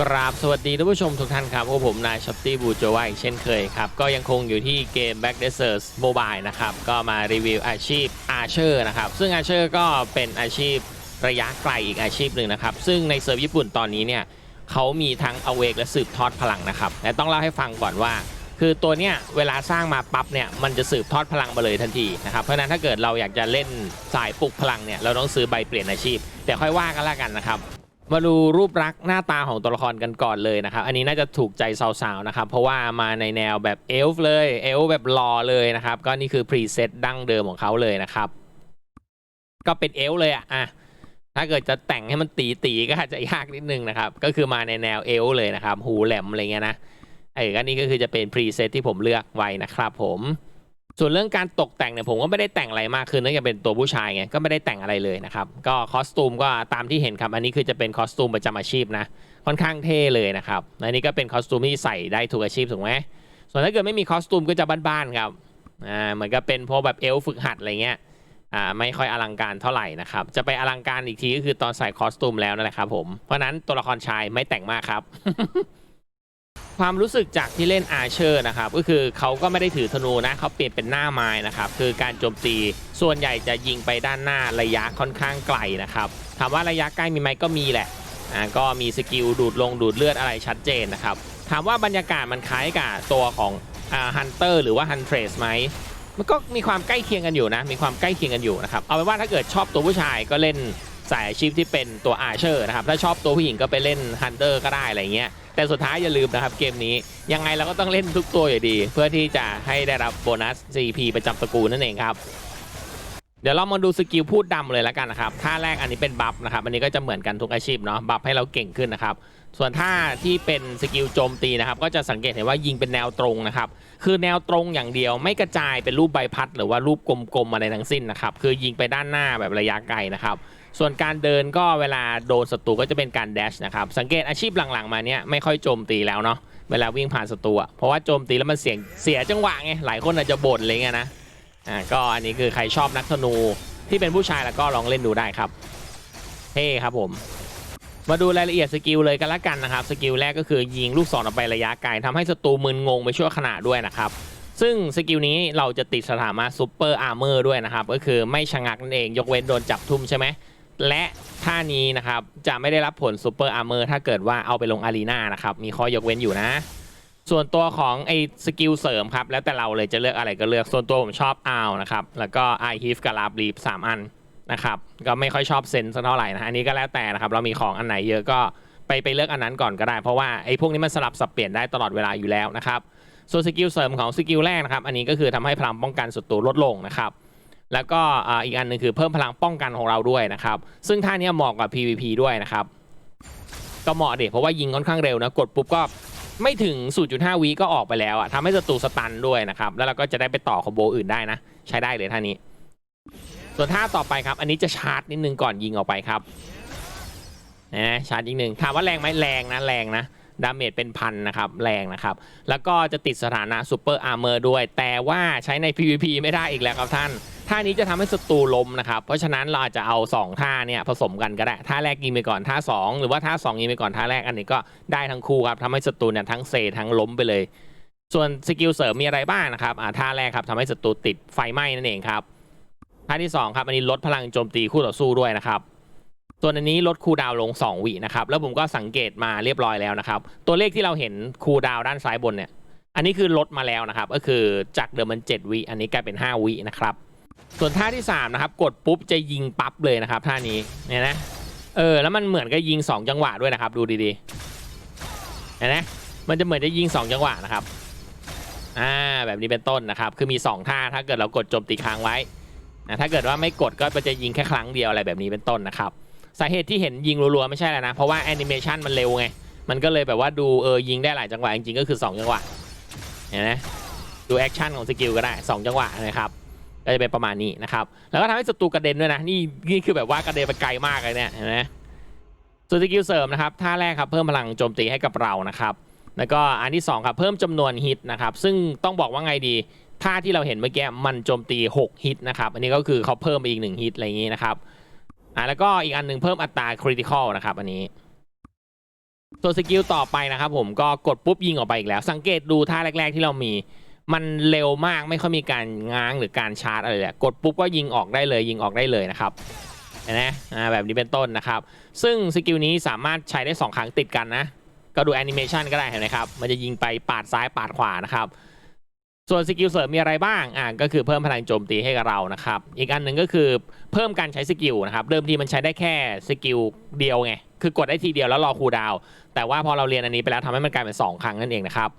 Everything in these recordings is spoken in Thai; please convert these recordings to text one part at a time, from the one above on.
กราบสวัสดีท่านผู้ชมทุกท่านครับพวกผมนายช็อปตี้บูโจวาอีกเช่นเคยครับ ก็ยังคงอยู่ที่เกม Back d e s e r t Mobile นะครับ ก็มารีวิวอาชีพ Archer นะครับ ซึ่ง Archer ก็เป็นอาชีพระยะไกลอีกอาชีพหนึ่งนะครับ ซึ่งในเซิร์ฟญี่ปุ่นตอนนี้เนี่ยเขามีทั้ง Awake และสืบทอดพลังนะครับและต้องเล่าให้ฟังก่อนว่า คือตัวเนี้ยเวลาสร้างมาปั๊บเนี่ยมันจะสืบทอดพลังมาเลยทันทีนะครับเพราะฉะนั้นถ้าเกิดเราอยากจะเล่นสายปลุกพลังเนี่ยเราต้องซื้อใบเปลี่ยนอาชีพ แต่ค่อยว่ากันละกันนะครับ มาดูรูปลักษณ์หน้าตาของตัวละครกันก่อนเลยนะครับ อันนี้น่าจะถูกใจสาวๆนะครับ เพราะว่ามาในแนวแบบเอลฟ์เลย เอลฟ์แบบรอเลยนะครับ ก็นี่คือพรีเซตดั้งเดิมของเขาเลยนะครับ ก็เป็นเอลฟ์เลยอะอะถ้าเกิดจะแต่งให้มันตีตีๆก็อาจจะยากนิดนึงนะครับ ก็คือมาในแนวเอลฟ์เลยนะครับ หูแหลมอะไรเงี้ยนะ เออก็นี่ก็คือจะเป็นพรีเซตที่ผมเลือกไว้นะครับผม ส่วนเรื่องการตกแต่งเนี่ยผมก็ไม่ได้แต่งอะไรมากคือเนื่องจากเป็นตัวผู้ชายไงก็ไม่ได้แต่งอะไรเลยนะครับก็คอสตูมก็ตามที่เห็นครับอันนี้คือจะเป็นคอสตูมประจำอาชีพนะค่อนข้างเท่เลยนะครับและอันนี้ก็เป็นคอสตูมที่ใส่ได้ทุกอาชีพถูกไหมส่วนถ้าเกิดไม่มีคอสตูมก็จะบ้านๆครับอ่าเหมือนกับเป็นพวกแบบเอลฝึกหัดอะไรเงี้ยอ่าไม่ค่อยอลังการเท่าไหร่นะครับจะไปอลังการอีกทีก็คือตอนใส่คอสตูมแล้วนั่นแหละครับผมเพราะฉะนั้นตัวละครชายไม่แต่งมากครับ ความรู้สึกจากที่เล่นอาเชอร์นะครับก็คือเขาก็ไม่ได้ถือธนูนะเขาเปลี่ยนเป็นหน้าไม้นะครับคือการโจมตีส่วนใหญ่จะยิงไปด้านหน้าระยะค่อนข้างไกลนะครับถามว่าระยะใกล้มีไหมก็มีแหละอ่าก็มีสกิลดูดลงดูดเลือดอะไรชัดเจนนะครับถามว่าบรรยากาศมันคล้ายกับตัวของอ่าฮันเตอร์หรือว่าฮันเทรสไหมมันก็มีความใกล้เคียงกันอยู่นะ มีความใกล้เคียงกันอยู่นะครับเอาเป็นว่าถ้าเกิดชอบตัวผู้ชายก็เล่นสายอาชีพที่เป็นตัวอาเชอร์นะครับถ้าชอบตัวผู้หญิงก็ไปเล่นฮันเตอร์ก็ได้อะไรเงี้ย แต่สุดท้ายอย่าลืมนะครับเกมนี้ยังไงเราก็ต้องเล่นทุกตัวอยู่ดี เพื่อที่จะให้ได้รับโบนัส CP ประจำตระกูลนั่นเองครับเดี๋ยวเรามาดูสกิลพูดดำเลยแล้วกันนะครับ ท่าแรกอันนี้เป็นบัฟนะครับ อันนี้ก็จะเหมือนกันทุกอาชีพเนาะ บัฟให้เราเก่งขึ้นนะครับ ส่วนท่าที่เป็นสกิลโจมตีนะครับ ก็จะสังเกตเห็นว่ายิงเป็นแนวตรงนะครับ คือแนวตรงอย่างเดียวไม่กระจายเป็นรูปใบพัด หรือว่ารูปกลมๆอะไรทั้งสิ้นนะครับ คือยิงไปด้านหน้าแบบระยะไกลนะครับ ส่วนการเดินก็เวลาโดนศัตรูก็จะเป็นการแดชนะครับ สังเกตอาชีพหลังๆมาเนี้ยไม่ค่อยโจมตีแล้วเนาะเวลาวิ่งผ่านศัตรูเพราะว่าโจมตีแล้วมันเสียงเสียจังหวะไงหลายคนอาจจะบ่นอะไรเงี้ยนะอ่าก็อันนี้คือใครชอบนักธนูที่เป็นผู้ชายแล้วก็ลองเล่นดูได้ครับเท่ครับผมมาดูรายละเอียดสกิลเลยกันละกันนะครับสกิลแรกก็คือยิงลูกศรออกไประยะไกลทำให้ศัตรูมึนงงไปชั่วขณะด้วยนะครับซึ่งสกิลนี้เราจะติดสถานะซูเปอร์อาร์เมอร์ด้วยนะครับก็คือไม่ชะงักนั่นเองยกเว้นโดนจับทุ่มใช่ไหม และท่านี้นะครับจะไม่ได้รับผลซูเปอร์อาร์เมอร์ถ้าเกิดว่าเอาไปลงอารีนานะครับมีข้อยกเว้นอยู่นะ ส่วนตัวของไอ้สกิลเสริมครับแล้วแต่เราเลยจะเลือกอะไรก็เลือกส่วนตัวผมชอบอาวนะครับแล้วก็ไอฮิฟกับลาบลีฟสามอันนะครับก็ไม่ค่อยชอบเซนสักเท่าไหร่นะอันนี้ก็แล้วแต่นะครับเรามีของอันไหนเยอะก็ไปไปเลือกอันนั้นก่อนก็ได้ เพราะว่าไอ้พวกนี้มันสลับสับเปลี่ยนได้ตลอดเวลาอยู่แล้วนะครับส่วนสกิลเสริมของสกิลแรกนะครับอันนี้ก็คือทำให้พลังป้องกันศัตรูลดลงนะครับ แล้วก็อีกอันหนึ่งคือเพิ่มพลังป้องกันของเราด้วยนะครับ ซึ่งท่านี้เหมาะกับ PVP ด้วยนะครับ ก็เหมาะเด็เพราะว่ายิงค่อนข้างเร็วนะ กดปุ๊บก็ไม่ถึง 0.5วิก็ออกไปแล้วอะทำให้ศัตรูสตันด้วยนะครับ แล้วเราก็จะได้ไปต่อคอมโบอื่นได้นะ ใช้ได้เลยท่านี้ ส่วนท่าต่อไปครับ อันนี้จะชาร์จนิดนึงก่อนยิงออกไปครับนะชาร์จอีกหนึ่งถามว่าแรงไหมแรงนะแรงนะ ดาเมจเป็นพันนะครับ แรงนะครับ แล้วก็จะติดสถานะซูเปอร์อาร์เมอร์ด้วย แต่ว่าใช้ใน PVP ไม่ได้อีกแล้วครับท่าน ท่านี้จะทำให้ศัตรูล้มนะครับ เพราะฉะนั้นเราอาจจะเอา 2 ท่าเนี่ยผสมกันก็ได้ ท่าแรกยิงไปก่อนท่า 2 หรือว่าท่า 2 ยิงไปก่อนท่าแรกอันนี้ก็ได้ทั้งคู่ครับทำให้ศัตรูเนี่ยทั้งเซทั้งล้มไปเลย ส่วนสกิลเสริมมีอะไรบ้างนะครับอ่าท่าแรกครับทำให้ศัตรูติดไฟไหม้นั่นเองครับท่าที่2ครับอันนี้ลดพลังโจมตีคู่ต่อสู้ด้วยนะครับ ส่วนอันนี้ลดคูลดาวน์ลง 2 วินะครับ แล้วผมก็สังเกตมาเรียบร้อยแล้วนะครับ ตัวเลขที่เราเห็นคูลดาวน์ด้านซ้ายบนเนี่ย อันนี้คือลดมาแล้วนะครับ ก็คือจากเดิมมัน 7 วิ อันนี้กลายเป็น 5 วินะครับ ส่วนท่าที่ 3 นะครับ กดปุ๊บจะยิงปั๊บเลยนะครับ ท่านี้ เนี่ยนะ เออ แล้วมันเหมือนกับยิง 2 จังหวะด้วยนะครับ ดูดีๆเห็นไหมมันจะเหมือนจะยิง 2 จังหวะนะครับ อ่า แบบนี้เป็นต้นนะครับ คือมี 2 ท่า ถ้าเกิดเรากดโจมตีค้างไว้นะถ้าเกิดว่าไม่กดก็จะยิงแค่ครั้งเดียวอะไรแบบนี้เป็นต้นนะครับ สาเหตุที่เห็นยิงรัวๆไม่ใช่แล้วนะ เพราะว่าแอนิเมชันมันเร็วไง มันก็เลยแบบว่าดูเออยิงได้หลายจังหวะจริงๆก็คือ 2 จังหวะเห็นไหมดูแอคชั่นของสกิลก็ได้ 2 จังหวะนะครับก็จะเป็นประมาณนี้นะครับ แล้วก็ทำให้ศัตรูกระเด็นด้วยนะ นี่นี่คือแบบว่ากระเด็นไปไกลมากเลยเนี่ยเห็นไหมส่วนสกิลเสริมนะครับท่าแรกครับเพิ่มพลังโจมตีให้กับเรานะครับแล้วก็อันที่2ครับเพิ่มจำนวนฮิตนะครับซึ่งต้องบอกว่าไงดีท่าที่เราเห็นเมื่อกี้มันโจมตี 6 ฮิตนะครับอันนี้ก็คือเขาเพิ่มไปอีก 1 ฮิตอะไรอย่างนี้นะครับ อ่าแล้วก็อีกอันหนึ่งเพิ่มอัตราคริติคอลนะครับ อันนี้ส่วนสกิลต่อไปนะครับผมก็กดปุ๊บยิงออกไปอีกแล้ว สังเกตดูท่าแรก ๆ ที่เรามี มันเร็วมากไม่ค่อยมีการง้างหรือการชาร์จอะไรเลยกดปุ๊บก็ยิงออกได้เลย ยิงออกได้เลยนะครับนไหมอ่าแบบนี้เป็นต้นนะครับ ซึ่งสกิลนี้สามารถใช้ได้ 2 ครั้งติดกันนะ ก็ดูแอนิเมชันก็ได้เห็นไหมครับ มันจะยิงไปปาดซ้ายปาดขวานะครับ ส่วนสกิลเสริมมีอะไรบ้างอ่าก็คือเพิ่มพลังโจมตีให้กับเรานะครับ อีกอันหนึ่งก็คือเพิ่มการใช้สกิลนะครับ เดิมทีมันใช้ได้แค่สกิลเดียวไง คือกดได้ทีเดียวแล้วรอคูลดาวน์แต่ว่าพอเราเรียนอันนี้ไปแล้วทำให้มันกลายเป็น 2 ครั้งนั่นเองนะครับ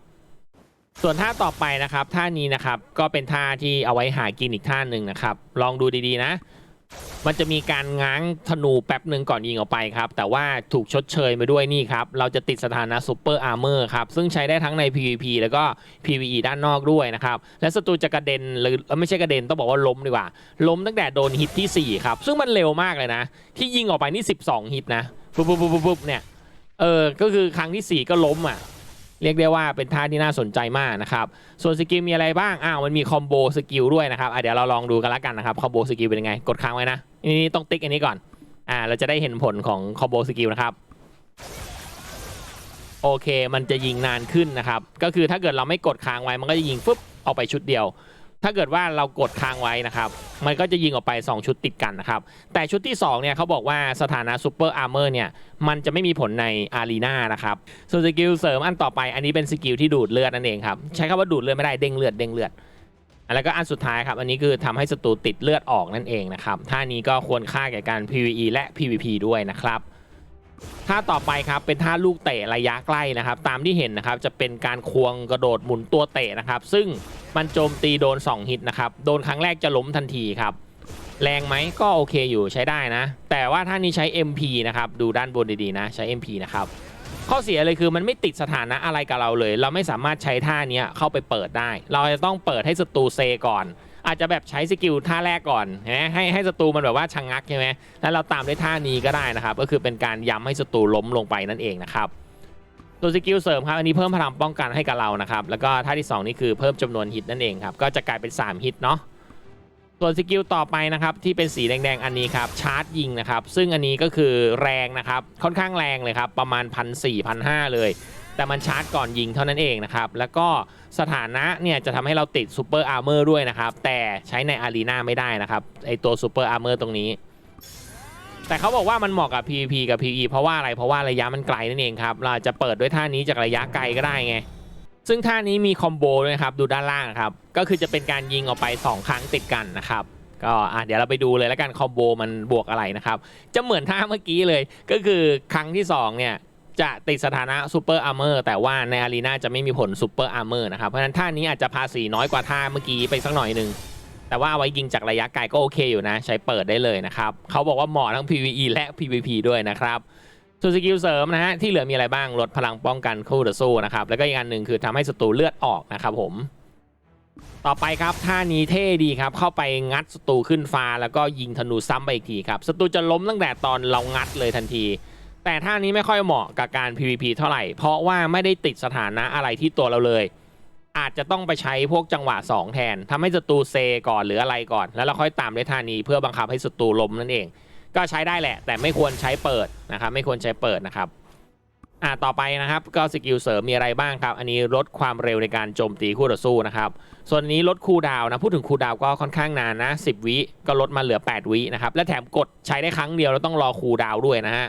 ส่วนท่าต่อไปนะครับ ท่านี้นะครับ ก็เป็นท่าที่เอาไว้หากินอีกท่าหนึ่งนะครับ ลองดูดีๆนะ มันจะมีการง้างธนูแป๊บหนึ่งก่อนยิงออกไปครับ แต่ว่าถูกชดเชยมาด้วยนี่ครับ เราจะติดสถานะซูเปอร์อาร์เมอร์ครับ ซึ่งใช้ได้ทั้งใน PVP แล้วก็ PVE ด้านนอกด้วยนะครับ และศัตรูจะกระเด็นหรือไม่ใช่กระเด็นต้องบอกว่าล้มดีกว่า ล้มตั้งแต่โดนฮิตที่ 4 ครับ ซึ่งมันเร็วมากเลยนะ ที่ยิงออกไปนี่ 12 ฮิตนะปุ๊บปุ๊บปุ๊บปุ๊บปุ๊บเนี่ยเออก็คือครั้งที่ 4 ก็ล้มอะเรียกได้ว่าเป็นท่าที่น่าสนใจมากนะครับ ส่วนสกิลมีอะไรบ้าง อ้าว มันมีคอมโบสกิลด้วยนะครับเดี๋ยวเราลองดูกันละกันนะครับ คอมโบสกิลเป็นยังไง กดค้างไว้นะ นี่ต้องติ๊กอันนี้ก่อน อ่า เราจะได้เห็นผลของคอมโบสกิลนะครับ โอเค มันจะยิงนานขึ้นนะครับ ก็คือถ้าเกิดเราไม่กดค้างไว้ มันก็จะยิงฟึบออกไปชุดเดียว ถ้าเกิดว่าเรากดค้างไว้นะครับ มันก็จะยิงออกไป 2 ชุดติดกันนะครับ แต่ชุดที่ 2 เนี่ยเขาบอกว่าสถานะซูเปอร์อาร์เมอร์เนี่ย มันจะไม่มีผลในอารีนานะครับ ส่วนสกิลเสริมอันต่อไป อันนี้เป็นสกิลที่ดูดเลือดนั่นเองครับ ใช้คำว่าดูดเลือดไม่ได้ เด้งเลือด เด้งเลือด แล้วก็อันสุดท้ายครับ อันนี้คือทำให้ศัตรูติดเลือดออกนั่นเองนะครับท่านี้ก็ควรค่าแก่การ PVE และ PVP ด้วยนะครับท่าต่อไปครับเป็นท่าลูกเตะระยะใกล้นะครับ ตามที่เห็นนะครับจะเป็นการควงกระโดดหมุนตัวเตะนะครับ ซึ่งมันโจมตีโดน 2 ฮิตนะครับ โดนครั้งแรกจะล้มทันทีครับ แรงไหมก็โอเคอยู่ใช้ได้นะ แต่ว่าท่านี้ใช้ MP นะครับ ดูด้านบนดีๆนะ ใช้ MP นะครับ ข้อเสียเลยคือมันไม่ติดสถานะอะไรกับเราเลย เราไม่สามารถใช้ท่าเนี้ยเข้าไปเปิดได้ เราจะต้องเปิดให้ศัตรูเซก่อน อาจจะแบบใช้สกิลท่าแรกก่อนให้ให้ศัตรูมันแบบว่าชะงงักใช่ไหมแล้วเราตามด้วยท่านี้ก็ได้นะครับ ก็คือเป็นการย้ำให้ศัตรูล้มลงไปนั่นเองนะครับตัวสกิลเสริมครับอันนี้เพิ่มพลังป้องกันให้กับเรานะครับแล้วก็ท่าที่ 2 นี่คือเพิ่มจำนวนฮิตนั่นเองครับก็จะกลายเป็น 3 ฮิตเนาะ ส่วนสกิลต่อไปนะครับที่เป็นสีแดงๆอันนี้ครับชาร์จยิงนะครับซึ่งอันนี้ก็คือแรงนะครับค่อนข้างแรงเลยครับประมาณ1 4 0 0 1 5 0 0เลย แต่มันชาร์จก่อนยิงเท่านั้นเองนะครับแล้วก็สถานะเนี่ยจะทำให้เราติดซูเปอร์อาร์เมอร์ด้วยนะครับแต่ใช้ในอารีนาไม่ได้นะครับไอตัวซูเปอร์อาร์เมอร์ตรงนี้แต่เขาบอกว่ามันเหมาะกับ PVP กับ PE เพราะว่าอะไร เพราะว่าระยะมันไกลนั่นเองครับ เราจะเปิดด้วยท่านี้จากระยะไกลก็ได้ไง ซึ่งท่านี้มีคอมโบด้วยครับดูด้านล่างครับก็คือจะเป็นการยิงออกไป 2 ครั้งติดกันนะครับก็อะเดี๋ยวเราไปดูเลยแล้วกันคอมโบมันบวกอะไรนะครับจะเหมือนท่าเมื่อกี้เลย ก็คือครั้งที่2เนี่ยจะติดสถานะซูเปอร์อาร์เมอร์แต่ว่าในอารีนาจะไม่มีผลซูเปอร์อาร์เมอร์นะครับเพราะฉะนั้นท่านี้อาจจะภาษีน้อยกว่าท่าเมื่อกี้ไปสักหน่อยหนึ่งแต่ว่าเอาไว้ยิงจากระยะไกลก็โอเคอยู่นะ ใช้เปิดได้เลยนะครับเขาบอกว่าเหมาะทั้ง PVE และ PVP ด้วยนะครับ ส่วนสกิลเสริมนะฮะที่เหลือมีอะไรบ้างลดพลังป้องกันคู่ต่อสู้นะครับแล้วก็อีกอันหนึ่งคือทำให้ศัตรูเลือดออกนะครับผม ต่อไปครับท่านี้เท่ดีครับเข้าไปงัดศัตรูขึ้นฟ้า แล้วก็ยิงธนูซ้ำไปอีกทีครับศัตรูจะล้มตั้งแต่ตอนเรางัดเลยทันที แต่ท่านี้ไม่ค่อยเหมาะกับการ PVP เท่าไหร่ เพราะว่าไม่ได้ติดสถานะอะไรที่ตัวเราเลย อาจจะต้องไปใช้พวกจังหวะ 2 แทนทำให้ศัตรูเซก่อนหรืออะไรก่อน แล้วเราค่อยตามด้วยท่านี้เพื่อบังคับให้ศัตรูล้มนั่นเอง ก็ใช้ได้แหละ แต่ไม่ควรใช้เปิดนะครับ ไม่ควรใช้เปิดนะครับอ่าต่อไปนะครับก็สกิลเสริมมีอะไรบ้างครับ อันนี้ลดความเร็วในการโจมตีคู่ต่อสู้นะครับ ส่วนนี้ลดคูดาวนะ พูดถึงคูดาวก็ค่อนข้างนานนะ 10 วิก็ลดมาเหลือ 8 วินะครับ และแถมกดใช้ได้ครั้งเดียวแล้วต้องรอคูดาวด้วยนะฮะ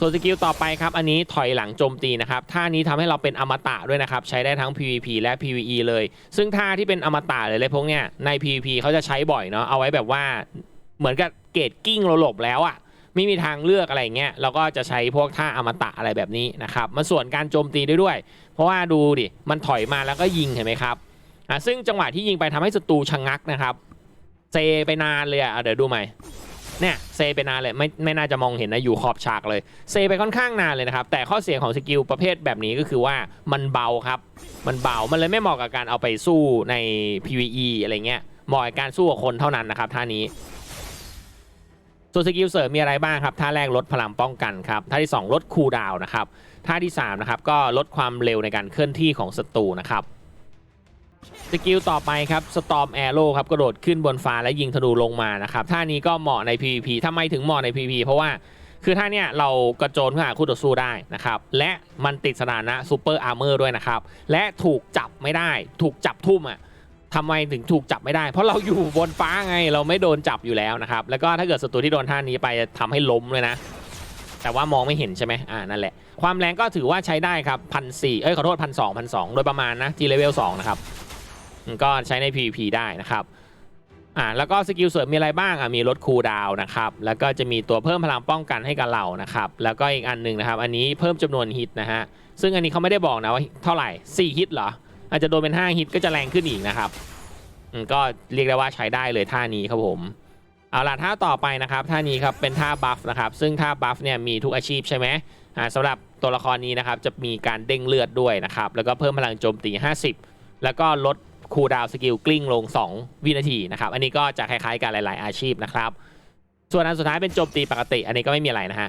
ส่วนสกิลต่อไปครับ อันนี้ถอยหลังโจมตีนะครับ ท่านี้ทำให้เราเป็นอมตะด้วยนะครับ ใช้ได้ทั้ง PVP และ PVE เลย ซึ่งท่าที่เป็นอมตะเลยเลยพวกเนี้ยใน PVP เขาจะใช้บ่อยเนาะ เอาไว้แบบว่า เหมือนกับเกตกิ้งเราหลบแล้วอะไม่มีทางเลือกอะไรเงี้ยเราก็จะใช้พวกท่าอมตะอะไรแบบนี้นะครับมาส่วนการโจมตีได้ด้วย เพราะว่าดูดิมันถอยมาแล้วก็ยิงเห็นไหมครับอะซึ่งจังหวะที่ยิงไปทำให้ศัตรูชะงักนะครับเซไปนานเลยอะอะเดี๋ยวดูใหม่เนี่ยเซไปนานเลยไม่ไม่น่าจะมองเห็นนะอยู่ขอบฉากเลยเซไปค่อนข้างนานเลยนะครับ แต่ข้อเสียของสกิลประเภทแบบนี้ก็คือว่ามันเบาครับ มันเบามันเลยไม่เหมาะกับการเอาไปสู้ใน PVE อะไรเงี้ยเหมาะกับการสู้กับคนเท่านั้นนะครับท่านี้ ส่วนสกิลเสริมมีอะไรบ้างครับท่าแรกลดพลังป้องกันครับท่าที่ 2 ลดคูลดาวนะครับท่าที่3นะครับก็ลดความเร็วในการเคลื่อนที่ของศัตรูนะครับสกิลต่อไปครับ Storm Arrow ครับกระโดดขึ้นบนฟ้าและยิงธนูลงมานะครับท่านี้ก็เหมาะใน PVP ทำไมถึงเหมาะใน PVP เพราะว่าคือท่าเนี่ยเรากระโจนเข้าหาคู่ต่อสู้ได้นะครับและมันติดสถานะซูเปอร์อาร์เมอร์ด้วยนะครับและถูกจับไม่ได้ ถูกจับทุ่มอะ ทำไมถึงถูกจับไม่ได้ เพราะเราอยู่บนฟ้าไงเราไม่โดนจับอยู่แล้วนะครับ แล้วก็ถ้าเกิดศัตรูที่โดนท่านี้ไปจะทำให้ล้มเลยนะ แต่ว่ามองไม่เห็นใช่ไหมอ่านั่นแหละ ความแรงก็ถือว่าใช้ได้ครับพันสี่เอ้ยขอโทษพันสองพันสองโดยประมาณนะที่เลเวลสองนะครับก็ใช้ใน PVP ได้นะครับอ่าแล้วก็สกิลเสริมมีอะไรบ้างอะมีลดคูลดาวนะครับแล้วก็จะมีตัวเพิ่มพลังป้องกันให้กับเรานะครับแล้วก็อีกอันหนึ่งนะครับ อันนี้เพิ่มจำนวนฮิตนะฮะซึ่งอันนี้เขาไม่ได้บอกนะว่าเท่าไหร่4ฮิตเหรอ อาจจะโดนเป็น 5 ฮิตก็จะแรงขึ้นอีกนะครับก็เรียกได้ว่าใช้ได้เลยท่านี้ครับผมเอาล่ะท่าต่อไปนะครับท่านี้ครับเป็นท่าบัฟนะครับซึ่งท่าบัฟเนี่ยมีทุกอาชีพใช่ไหมสำหรับตัวละครนี้นะครับจะมีการเด้งเลือดด้วยนะครับแล้วก็เพิ่มพลังโจมตี 50 แล้วก็ลดคูลดาวสกิลกลิ้งลง 2 วินาทีนะครับอันนี้ก็จะคล้ายๆกันหลาย ๆ อาชีพนะครับส่วนอันสุดท้ายเป็นโจมตีปกติ อันนี้ก็ไม่มีอะไรนะฮะ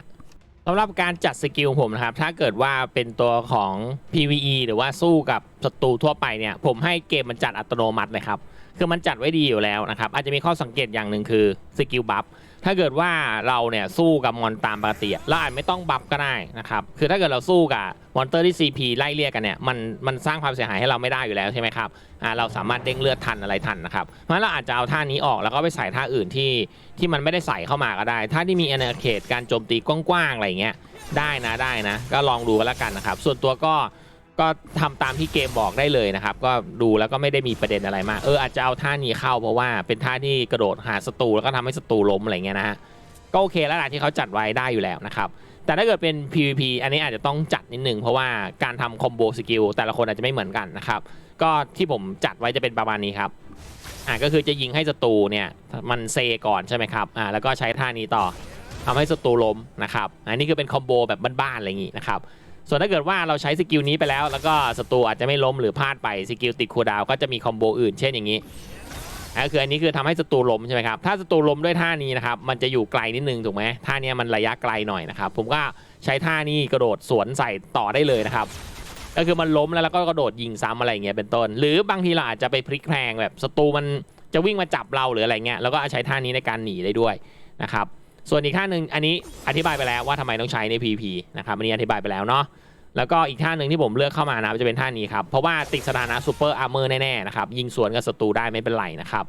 ำหรับการจัดสกิลผมนะครับ ถ้าเกิดว่าเป็นตัวของ PVE หรือว่าสู้กับศัตรูทั่วไปเนี่ย ผมให้เกมมันจัดอัตโนมัติเลยครับ คือมันจัดไว้ดีอยู่แล้วนะครับ อาจจะมีข้อสังเกตอย่างหนึ่งคือสกิลบัฟ ถ้าเกิดว่าเราเนี่ยสู้กับมอนตามปกติเราอาจไม่ต้องบัฟก็ได้นะครับคือถ้าเกิดเราสู้กับมอนเตอร์ที่ CP ไล่เรียกกันเนี่ยมันมันสร้างความเสียหายให้เราไม่ได้อยู่แล้วใช่ไหมครับอ่าเราสามารถเด้งเลือดทันอะไรทันนะครับเพราะฉะนั้นเราอาจจะเอาท่านี้ออกแล้วก็ไปใส่ท่าอื่นที่ที่มันไม่ได้ใส่เข้ามาก็ได้ท่าที่มีอนาเขตการโจมตีกว้างๆอะไรเงี้ยได้นะได้นะ ก็ลองดูกันแล้วกันนะครับส่วนตัวก็ ก็ทำตามที่เกมบอกได้เลยนะครับ ก็ดูแล้วก็ไม่ได้มีประเด็นอะไรมากเอออาจจะเอาท่านี้เข้าเพราะว่าเป็นท่าที่กระโดดหาศัตรูแล้วก็ทำให้ศัตรูล้มอะไรเงี้ยนะฮะก็โอเคแล้วแหละที่เขาจัดไว้ได้อยู่แล้วนะครับแต่ถ้าเกิดเป็น PVP อันนี้อาจจะต้องจัดนิดนึงเพราะว่าการทำคอมโบสกิลแต่ละคนอาจจะไม่เหมือนกันนะครับก็ที่ผมจัดไว้จะเป็นประมาณนี้ครับอ่าก็คือจะยิงให้ศัตรูเนี่ยมันเซก่อนใช่ไหมครับอ่าแล้วก็ใช้ท่านี้ต่อ ทำให้ศัตรูล้มนะครับ อันนี้คือเป็นคอมโบแบบบ้านๆอะไรอย่างงี้นะครับ ส่วนถ้าเกิดว่าเราใช้สกิลนี้ไปแล้ว แล้วก็ศัตรูอาจจะไม่ล้มหรือพลาดไปสกิลติดคูดาวก็จะมีคอมโบอื่นเช่นอย่างนี้อ่าคืออันนี้คือทำให้ศัตรูล้มใช่ไหมครับ ถ้าศัตรูล้มด้วยท่านี้นะครับ มันจะอยู่ไกลนิดนึงถูกไหมท่านี้มันระยะไกลหน่อยนะครับ ผมก็ใช้ท่านี้กระโดดสวนใส่ต่อได้เลยนะครับ ก็คือมันล้มแล้วแล้วก็กระโดดยิงซ้ำอะไรอย่างเงี้ยเป็นต้น หรือบางทีเราอาจจะไปพลิกแพลงแบบศัตรูมันจะวิ่งมาจับเราหรืออะไรเงี้ย แล้วก็ใช้ท่านี้ในการหนีได้ด้วยนะครับ ส่วนอีกท่าหนึ่งอันนี้อธิบายไปแล้วว่าทำไมต้องใช้ใน PVP นะครับอันนี้อธิบายไปแล้วเนาะแล้วก็อีกท่าหนึ่งที่ผมเลือกเข้ามานะจะเป็นท่านี้ครับ เพราะว่าติดสถานะซูเปอร์อาร์เมอร์แน่ๆนะครับยิงสวนกับศัตรูได้ไม่เป็นไรนะครับ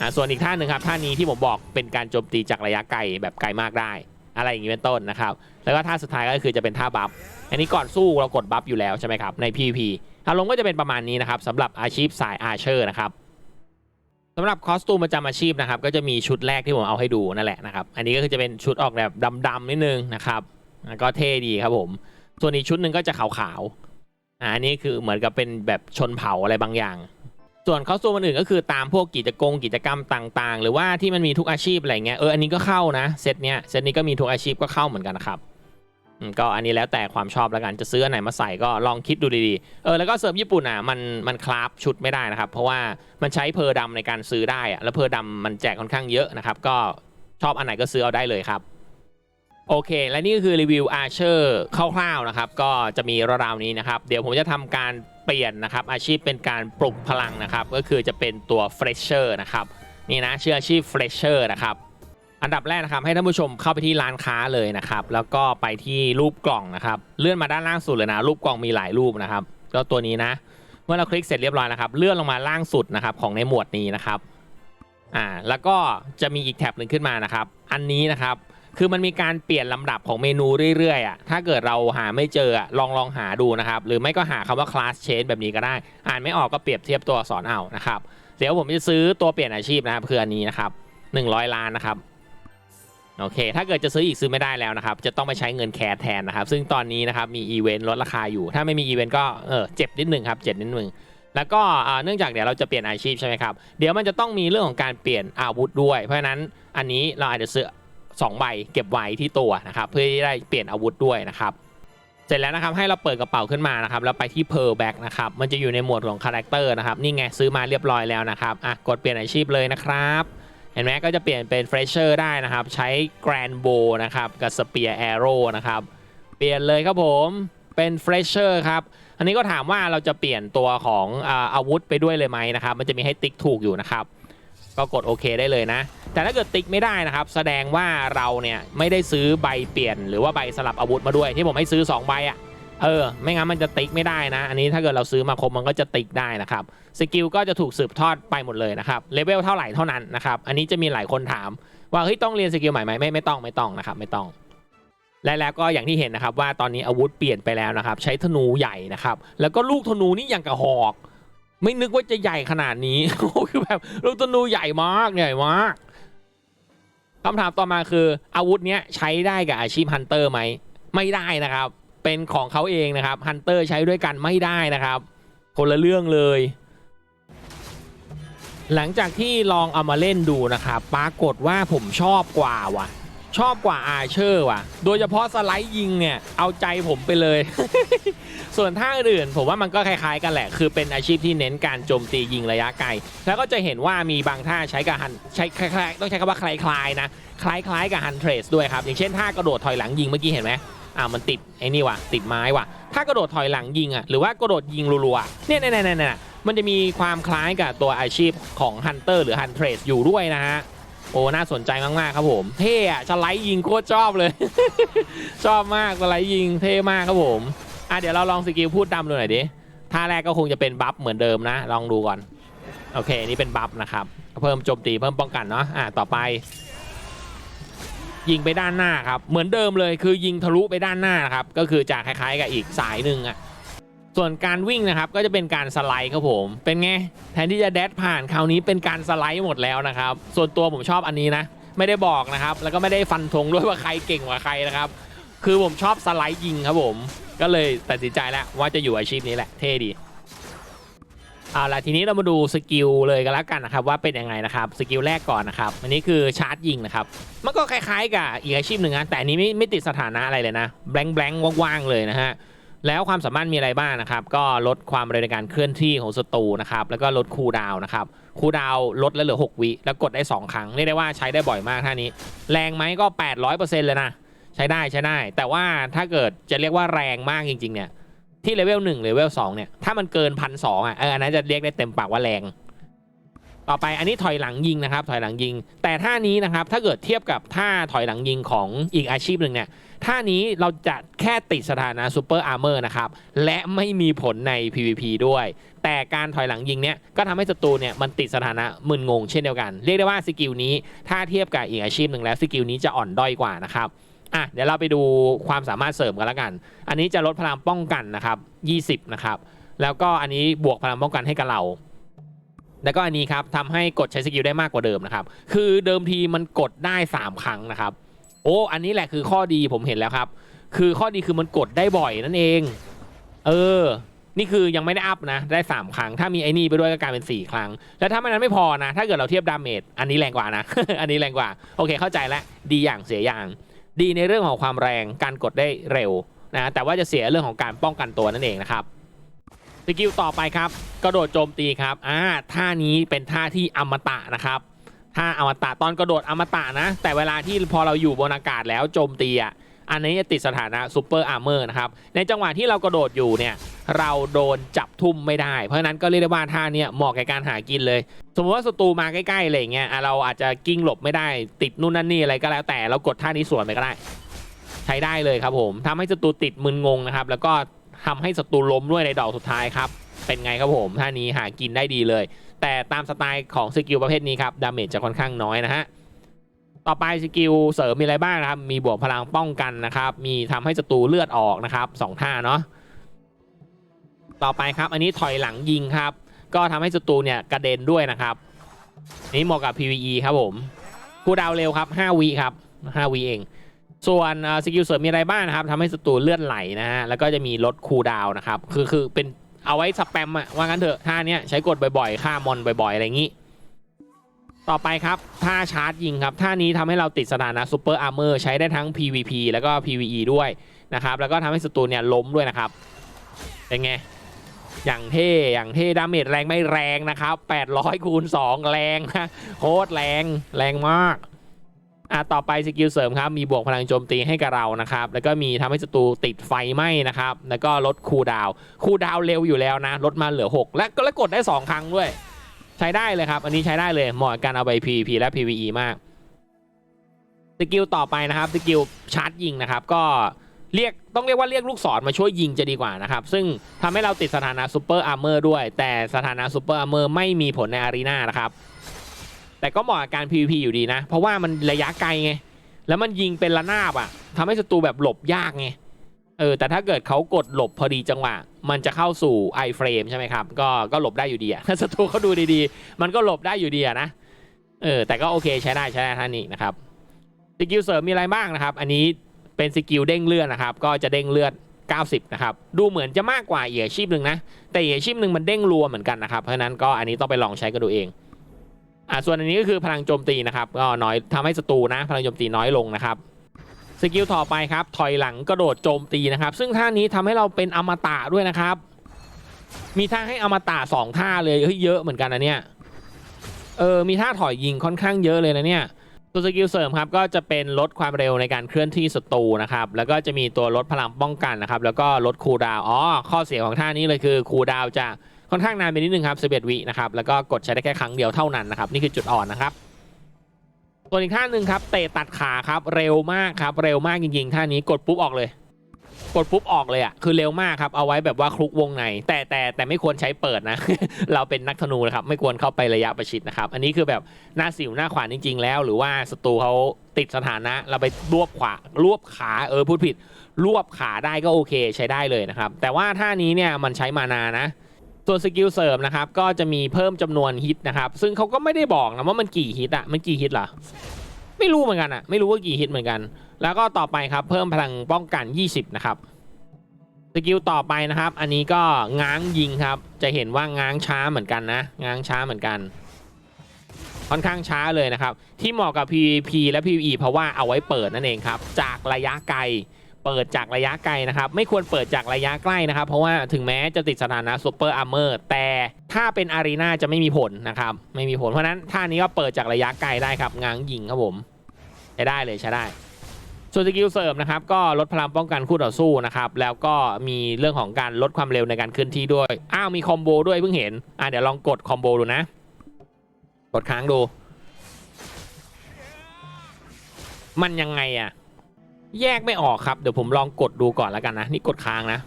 อ่าส่วนอีกท่าหนึ่งครับท่านี้ที่ผมบอกเป็นการโจมตีจากระยะไกลแบบไกลมากได้ อะไรอย่างนี้เป็นต้นนะครับแล้วก็ท่าสุดท้ายก็คือจะเป็นท่าบัฟอันนี้ก่อนสู้เรากดบัฟอยู่แล้วใช่ไหมครับใน PVP อารมณ์ก็จะเป็นประมาณนี้นะครับสำหรับอาชีพสายอาร์เชอร์นะครับำหรับคอสตูมประจำอาชีพนะครับ ก็จะมีชุดแรกที่ผมเอาให้ดูนั่นแหละนะครับ อันนี้ก็คือจะเป็นชุดออกแบบดำๆนิดนึงนะครับก็เท่ดีครับผม ส่วนอีกชุดหนึ่งก็จะขาวๆอ่าอันนี้คือเหมือนกับเป็นแบบชนเผ่าอะไรบางอย่าง ส่วนคอสตูมอื่นก็คือตามพวกกิจกรรมกิจกรรมต่าง ๆ หรือว่าที่มันมีทุกอาชีพอะไรเงี้ยเอออันนี้ก็เข้านะเซตเนี้ยเซตนี้ก็มีทุกอาชีพก็เข้าเหมือนกันนะครับ อืมก็อันนี้แล้วแต่ความชอบแล้วกันจะซื้ออันไหนมาใส่ก็ลองคิดดูดีๆ เออแล้วก็เสิร์ฟญี่ปุ่นอะมันมันคราฟชุดไม่ได้นะครับ เพราะว่ามันใช้เพอร์ดำในการซื้อได้อะแล้วเพอร์ดำมันแจกค่อนข้างเยอะนะครับ ก็ชอบอันไหนก็ซื้อเอาได้เลยครับ โอเค และนี่ก็คือรีวิว Archer คร่าวๆนะครับ ก็จะมีราวๆนี้นะครับ เดี๋ยวผมจะทำการเปลี่ยนนะครับ อาชีพเป็นการปลุกพลังนะครับ ก็คือจะเป็นตัว Fresher นะครับ นี่นะชื่ออาชีพ Fresher นะครับ อันดับแรกนะครับให้ท่านผู้ชมเข้าไปที่ร้านค้าเลยนะครับ แล้วก็ไปที่รูปกล่องนะครับ เลื่อนมาด้านล่างสุดเลยนะ รูปกล่องมีหลายรูปนะครับ ก็ตัวนี้นะ เมื่อเราคลิกเสร็จเรียบร้อยนะครับ เลื่อนลงมาล่างสุดนะครับของในหมวดนี้นะครับ อ่า แล้วก็จะมีอีกแท็บหนึ่งขึ้นมานะครับ อันนี้นะครับ คือมันมีการเปลี่ยนลำดับของเมนูเรื่อยๆอะ ถ้าเกิดเราหาไม่เจอลองลองหาดูนะครับ หรือไม่ก็หาคำว่า class change แบบนี้ก็ได้ อ่านไม่ออกก็เปรียบเทียบตัวอักษรเอานะครับ เดี๋ยวผมจะซื้อตัวเปลี่ยนอาชีพนะครับคืออันนี้นะครับ100 ล้านนะครับ โอเค ถ้าเกิดจะซื้ออีกซื้อไม่ได้แล้วนะครับ จะต้องไปใช้เงินแคร์แทนนะครับ ซึ่งตอนนี้นะครับมีอีเวนต์ลดราคาอยู่ ถ้าไม่มีอีเวนต์ก็เออเจ็บนิดหนึ่งครับเจ็บนิดหนึ่งแล้วก็เนื่องจากเดี๋ยวเราจะเปลี่ยนอาชีพใช่ไหมครับ เดี๋ยวมันจะต้องมีเรื่องของการเปลี่ยนอาวุธด้วย เพราะฉะนั้นอันนี้เราอาจจะซื้อสองใบเก็บไว้ที่ตัวนะครับ เพื่อที่ได้เปลี่ยนอาวุธด้วยนะครับเสร็จแล้วนะครับให้เราเปิดกระเป๋าขึ้นมานะครับแล้วไปที่ Pearl Back นะครับมันจะอยู่ในหมวดของคาแรคเตอร์นะครับนี่ไงซื้อมาเรียบร้อยแล้วนะครับอะกดเปลี่ยนอาชีพเลยนะครับ ห็นไหมก็จะเปลี่ยนเป็น Fresher ได้นะครับ ใช้ Grand Bow นะครับ กับ Spear Arrow นะครับ เปลี่ยนเลยครับผมเป็น Fresher ครับ อันนี้ก็ถามว่าเราจะเปลี่ยนตัวของอาอาวุธไปด้วยเลยไหมนะครับ มันจะมีให้ติ๊กถูกอยู่นะครับ ก็กดโอเคได้เลยนะ แต่ถ้าเกิดติ๊กไม่ได้นะครับ แสดงว่าเราเนี่ยไม่ได้ซื้อใบเปลี่ยน หรือว่าใบสลับอาวุธมาด้วยที่ผมให้ซื้อ 2 ใบอะ่ะ เออ ไม่งั้นมันจะติ๊กไม่ได้นะ อันนี้ถ้าเกิดเราซื้อมาครบมันก็จะติ๊กได้นะครับ สกิลก็จะถูกสืบทอดไปหมดเลยนะครับ เลเวลเท่าไหร่เท่านั้นนะครับ อันนี้จะมีหลายคนถาม ว่าเฮ้ยต้องเรียนสกิลใหม่ไหมไม่ไม่ต้องไม่ต้องนะครับ ไม่ต้อง และแล้วก็อย่างที่เห็นนะครับว่าตอนนี้อาวุธเปลี่ยนไปแล้วนะครับ ใช้ธนูใหญ่นะครับ แล้วก็ลูกธนูนี่อย่างกระหอก ไม่นึกว่าจะใหญ่ขนาดนี้โอ้โหคือแบบลูกธนูใหญ่มากใหญ่มากคำถามต่อมาคืออาวุธเนี้ยใช้ได้กับอาชีพฮันเตอร์ไหมไม่ได้นะครับ เป็นของเขาเองนะครับฮันเตอร์ใช้ด้วยกันไม่ได้นะครับ คนละเรื่องเลย หลังจากที่ลองเอามาเล่นดูนะครับปรากฏว่าผมชอบกว่าว่ะ ชอบกว่าอาเชอร์ว่ะ โดยเฉพาะสไลด์ยิงเนี่ย เอาใจผมไปเลย ส่วนท่าอื่นผมว่ามันก็คล้ายๆกันแหละ คือเป็นอาชีพที่เน้นการโจมตียิงระยะไกล แล้วก็จะเห็นว่ามีบางท่าใช้กับฮันใช้คล้ายๆต้องใช้คำว่าคล้ายๆนะ คล้ายๆกับฮันเทรสด้วยครับ อย่างเช่นท่ากระโดดถอยหลังยิงเมื่อกี้เห็นไหม อ่ามันติดไอ้นี่ว่ะติดไม้ว่ะ ถ้ากระโดดถอยหลังยิงอะหรือว่ากระโดดยิงรัวๆเนี่ยเนี่ยเนี่ยเนี่ยมันจะมีความคล้ายกับตัวอาชีพของฮันเตอร์หรือฮันเทรสอยู่ด้วยนะฮะโอ้น่าสนใจมากๆครับผม เท่อะสไลด์ยิงโคตรชอบเลย ชอบมากสไลด์ยิงเท่มากครับผมอะเดี๋ยวเราลองสกิลพูดดำดูหน่อยดิท่าแรกก็คงจะเป็นบัฟเหมือนเดิมนะ ลองดูก่อน โอเคนี่เป็นบัฟนะครับ เพิ่มโจมตีเพิ่มป้องกันเนาะอะต่อไป ยิงไปด้านหน้าครับเหมือนเดิมเลยคือยิงทะลุไปด้านหน้านะครับก็คือจะคล้ายๆ กับอีกสายหนึ่งอะส่วนการวิ่งนะครับก็จะเป็นการสไลด์ครับผม เป็นไงแทนที่จะแดดผ่านคราวนี้เป็นการสไลด์หมดแล้วนะครับ ส่วนตัวผมชอบอันนี้นะ ไม่ได้บอกนะครับ แล้วก็ไม่ได้ฟันธงด้วยว่าใครเก่งกว่าใครนะครับ คือผมชอบสไลด์ยิงครับผม ก็เลยตัดสินใจแล้วว่าจะอยู่อาชีพนี้แหละเท่ดี เอาล่ะทีนี้เรามาดูสกิลเลยกันแล้วกันนะครับว่าเป็นยังไงนะครับสกิลแรกก่อนนะครับอันนี้คือชาร์จยิงนะครับมันก็คล้ายๆกับอีกอาชีพหนึ่งนะแต่อันนี้ไม่ไม่ติดสถานะอะไรเลยนะแบงค์แบงค์ว่างๆเลยนะฮะแล้วความสามารถมีอะไรบ้างนะครับ ก็ลดความเร็วในการเคลื่อนที่ของศัตรูนะครับแล้วก็ลดคูดาวนะครับคูดาวลดแล้วเหลือ 6 วิแล้วกดได้ 2 ครั้งเรียกได้ว่าใช้ได้บ่อยมากท่านี้ แรงไหมก็ 800%เลยนะใช้ได้ใช้ได้ แต่ว่าถ้าเกิดจะเรียกว่าแรงมากจริงๆเนี่ย ที่เลเวล1เลเวล2เนี่ย ถ้ามันเกินพันสองอะอันนั้นจะเรียกได้เต็มปากว่าแรง ต่อไปอันนี้ถอยหลังยิงนะครับ ถอยหลังยิง แต่ท่านี้นะครับ ถ้าเกิดเทียบกับท่าถอยหลังยิงของอีกอาชีพหนึ่งเนี่ย ท่านี้เราจะแค่ติดสถานะซูเปอร์อาร์เมอร์นะครับ และไม่มีผลใน PVP ด้วย แต่การถอยหลังยิงเนี่ย ก็ทำให้ศัตรูเนี่ยมันติดสถานะมึนงงเช่นเดียวกัน เรียกได้ว่าสกิลนี้ ถ้าเทียบกับอีกอาชีพหนึ่งแล้วสกิลนี้จะอ่อนด้อยกว่านะครับ อะเดี๋ยวเราไปดูความสามารถเสริมกันแล้วกัน อันนี้จะลดพลังป้องกันนะครับ20นะครับ แล้วก็อันนี้บวกพลังป้องกันให้กับเรา แล้วก็อันนี้ครับทำให้กดใช้สกิลได้มากกว่าเดิมนะครับ คือเดิมทีมันกดได้ 3 ครั้งนะครับ โอ้ อันนี้แหละคือข้อดีผมเห็นแล้วครับ คือข้อดีคือมันกดได้บ่อยนั่นเอง เออ นี่คือยังไม่ได้อัพนะ ได้ 3 ครั้ง ถ้ามีไอ้นี่ไปด้วยก็กลายเป็น 4 ครั้ง แล้วถ้ามันนั้นไม่พอนะ ถ้าเกิดเราเทียบดาเมจ อันนี้แรงกว่านะ อันนี้แรงกว่า โอเค เข้าใจแล้ว ดีอย่างเสียอย่าง ดีในเรื่องของความแรงการกดได้เร็วนะแต่ว่าจะเสียเรื่องของการป้องกันตัวนั่นเองนะครับสกิลต่อไปครับกระโดดโจมตีครับอ่าท่านี้เป็นท่าที่อมตะนะครับท่าอมตะตอนกระโดดอมตะนะ แต่เวลาที่พอเราอยู่บนอากาศแล้วโจมตีอะ อันนี้จะติดสถานะซูเปอร์อาร์เมอร์นะครับ ในจังหวะที่เรากระโดดอยู่เนี่ยเราโดนจับทุ่มไม่ได้ เพราะนั้นก็เรียกได้ว่าท่าเนี้ยเหมาะแก่การหากินเลย สมมติว่าศัตรูมาใกล้ๆอะไรอย่างเงี้ยเราอาจจะกิ้งหลบไม่ได้ติดนู่นนั่นนี่อะไรก็แล้วแต่เรากดท่านี้สวนไปก็ได้ ใช้ได้เลยครับผมทำให้ศัตรูติดมึนงงนะครับ แล้วก็ทำให้ศัตรูล้มด้วยในดอกสุดท้ายครับเป็นไงครับผมท่านี้หากินได้ดีเลย แต่ตามสไตล์ของสกิลประเภทนี้ครับดาเมจจะค่อนข้างน้อยนะฮะ ต่อไปสกิลเสริมมีอะไรบ้างนะครับ มีบวกพลังป้องกันนะครับ มีทำให้ศัตรูเลือดออกนะครับสองท่าเนาะต่อไปครับ อันนี้ถอยหลังยิงครับ ก็ทำให้ศัตรูเนี่ยกระเด็นด้วยนะครับ นี่เหมาะกับ PVE ครับผมคูดาวเร็วครับ5วิครับ5วิเอง ส่วนสกิลเสริมมีอะไรบ้างนะครับทำให้ศัตรูเลือดไหลนะฮะแล้วก็จะมีลดคูดาวน์นะครับ คือคือเป็นเอาไว้สแปมอะว่างั้นเถอะท่าเนี้ยใช้กดบ่อยๆฆ่ามอนบ่อยๆอะไรอย่างนี้ ต่อไปครับท่าชาร์จยิงครับท่านี้ทำให้เราติดสถานะซูเปอร์อาร์เมอร์ใช้ได้ทั้ง PVP แล้วก็ PVE ด้วยนะครับ แล้วก็ทำให้ศัตรูเนี่ยล้มด้วยนะครับ เป็นไง อย่างเท่ อย่างเท่ดาเมจแรงไม่แรงนะครับ 800คูณ2 แรงนะโคตรแรงแรงมากอะต่อไปสกิลเสริมครับ มีบวกพลังโจมตีให้กับเรานะครับ แล้วก็มีทำให้ศัตรูติดไฟไหม้นะครับ แล้วก็ลดคูดาวคูดาวเร็วอยู่แล้วนะ ลดมาเหลือ 6 และก็แล้วกดได้ 2 ครั้งด้วย ใช้ได้เลยครับ อันนี้ใช้ได้เลยเหมาะกับการเอาไป PVP และ PVE มากสกิลต่อไปนะครับสกิลชาร์จยิงนะครับก็เรียกต้องเรียกว่าเรียกลูกศรมาช่วยยิงจะดีกว่านะครับ ซึ่งทำให้เราติดสถานะซูเปอร์อาร์เมอร์ด้วย แต่สถานะซูเปอร์อาร์เมอร์ไม่มีผลในอารีนานะครับแต่ก็เหมาะกับการ PVP อยู่ดีนะ เพราะว่ามันระยะไกลไงแล้วมันยิงเป็นระนาบอะทำให้ศัตรูแบบหลบยากไง เออแต่ถ้าเกิดเขากดหลบพอดีจังหวะ มันจะเข้าสู่ไอเฟรมใช่ไหมครับ ก็ก็หลบได้อยู่ดีอะถ้าศัตรูเขาดูดีๆ มันก็หลบได้อยู่ดีอะนะเออแต่ก็โอเคใช้ได้ใช้ได้ท่านนี้นะครับสกิลเสริมมีอะไรบ้างนะครับ อันนี้เป็นสกิลเด้งเลือดนะครับ ก็จะเด้งเลือด 90 นะครับ ดูเหมือนจะมากกว่าเอีกอาชีพหนึ่งนะ แต่เอีกอาชีพหนึ่งมันเด้งรัวเหมือนกันนะครับ เพราะฉะนั้นก็อันนี้ต้องไปลองใช้กันดูเองอ่าส่วนอันนี้ก็คือพลังโจมตีนะครับ ก็น้อยทำให้ศัตรูนะ พลังโจมตีน้อยลงนะครับ สกิลต่อไปครับ ถอยหลังกระโดดโจมตีนะครับ ซึ่งท่านี้ทำให้เราเป็นอมตะด้วยนะครับ มีท่าให้อมตะสองท่าเลยเยอะเหมือนกันนะเนี่ย เออ มีท่าถอยยิงค่อนข้างเยอะเลยนะเนี่ย ตัวสกิลเสริมครับก็จะเป็นลดความเร็วในการเคลื่อนที่ศัตรูนะครับ แล้วก็จะมีตัวลดพลังป้องกันนะครับ แล้วก็ลดคูดาว อ๋อ ข้อเสียของท่านี้เลยคือคูดาวจะค่อนข้างนานไปนิดนึงครับ11วินะครับ แล้วก็กดใช้ได้แค่ครั้งเดียวเท่านั้นนะครับ นี่คือจุดอ่อนนะครับ ส่วนอีกท่าหนึ่งครับเตะตัดขาครับเร็วมากครับเร็วมากจริงๆท่านี้กดปุ๊บออกเลย กดปุ๊บออกเลยอะคือเร็วมากครับเอาไว้แบบว่าคลุกวงใน แต่แต่แต่ไม่ควรใช้เปิดนะ เราเป็นนักธนูนะครับไม่ควรเข้าไประยะประชิดนะครับอันนี้คือแบบหน้าสิวหน้าขวานจริง ๆ แล้ว หรือว่าศัตรูเขาติดสถานะเราไปรวบขวารวบขาเออพูดผิด รวบขาได้ก็โอเคใช้ได้เลยนะครับแต่ว่าท่านี้เนี่ยมันใช้มานานะ ส่วนสกิลเสริมนะครับ ก็จะมีเพิ่มจำนวนฮิตนะครับ ซึ่งเขาก็ไม่ได้บอกนะว่ามันกี่ฮิตอะมันกี่ฮิตเหรอไม่รู้เหมือนกันอะไม่รู้ว่ากี่ฮิตเหมือนกัน แล้วก็ต่อไปครับเพิ่มพลังป้องกัน 20 นะครับสกิลต่อไปนะครับ อันนี้ก็ง้างยิงครับ จะเห็นว่าง้างช้าเหมือนกันนะ ง้างช้าเหมือนกัน ค่อนข้างช้าเลยนะครับ ที่เหมาะกับ PVP และ PVE เพราะว่าเอาไว้เปิดนั่นเองครับ จากระยะไกล เปิดจากระยะไกลนะครับ ไม่ควรเปิดจากระยะใกล้นะครับ เพราะว่าถึงแม้จะติดสถานะซูเปอร์อาร์เมอร์แต่ถ้าเป็นอารีนาจะไม่มีผลนะครับ ไม่มีผลเพราะนั้นท่านี้ก็เปิดจากระยะไกลได้ครับ ง้างยิงครับผมใช้ได้เลยใช้ได้ ส่วนสกิลเสริมนะครับก็ลดพลังป้องกันคู่ต่อสู้นะครับ แล้วก็มีเรื่องของการลดความเร็วในการเคลื่อนที่ด้วย อ้าวมีคอมโบด้วยเพิ่งเห็นอะเดี๋ยวลองกดคอมโบดูนะ กดค้างดู มันยังไงอะ แยกไม่ออกครับ เดี๋ยวผมลองกดดูก่อนแล้วกันนะ นี่กดค้างนะ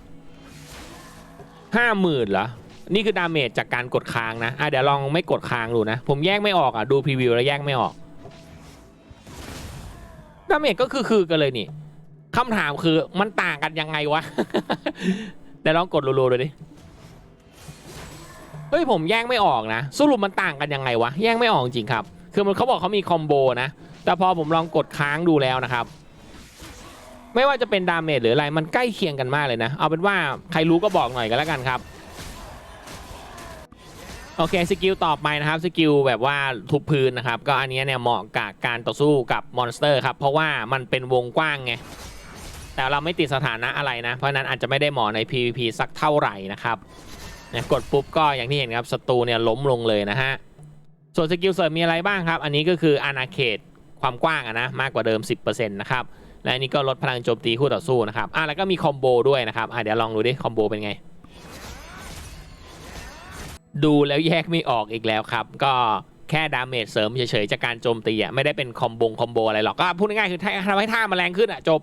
ห้าหมื่นเหรอ นี่คือดาเมจจากการกดค้างนะอะเดี๋ยวลองไม่กดค้างดูนะ ผมแยกไม่ออกอะ ดูพรีวิวแล้วแยกไม่ออก ดาเมจก็คือคือกันเลยนี่คำถามคือมันต่างกันยังไงวะ เดี๋ยวลองกดรัวๆดูดิ เฮ้ยผมแยกไม่ออกนะ สรุปมันต่างกันยังไงวะ แยกไม่ออกจริงครับ คือมันเขาบอกเขามีคอมโบนะ แต่พอผมลองกดค้างดูแล้วนะครับ ไม่ว่าจะเป็นดาเมจหรืออะไรมันใกล้เคียงกันมากเลยนะ เอาเป็นว่าใครรู้ก็บอกหน่อยกันแล้วกันครับโอเคสกิลต่อไปนะครับสกิลแบบว่าทุบพื้นนะครับ ก็อันนี้เนี่ยเหมาะกับการต่อสู้กับมอนสเตอร์ครับ เพราะว่ามันเป็นวงกว้างไง แต่เราไม่ติดสถานะอะไรนะ เพราะฉะนั้นอาจจะไม่ได้เหมาะใน PVP สักเท่าไหร่นะครับเนี่ยกดปุ๊บก็อย่างที่เห็นครับศัตรูเนี่ยล้มลงเลยนะฮะ ส่วนสกิลเสริมมีอะไรบ้างครับ อันนี้ก็คืออาณาเขตความกว้างอะนะมากกว่าเดิม 10%นะครับ และอันนี้ก็ลดพลังโจมตีคู่ต่อสู้นะครับอะแล้วก็มีคอมโบด้วยนะครับอะเดี๋ยวลองดูดิคอมโบเป็นไง ดูแล้วแยกไม่ออกอีกแล้วครับ ก็แค่ดาเมจเสริมเฉยๆจากการโจมตีอะไม่ได้เป็นคอมบงคอมโบอะไรหรอกก็พูดง่ายๆคือทำให้ท่ามันแรงขึ้นอะจบ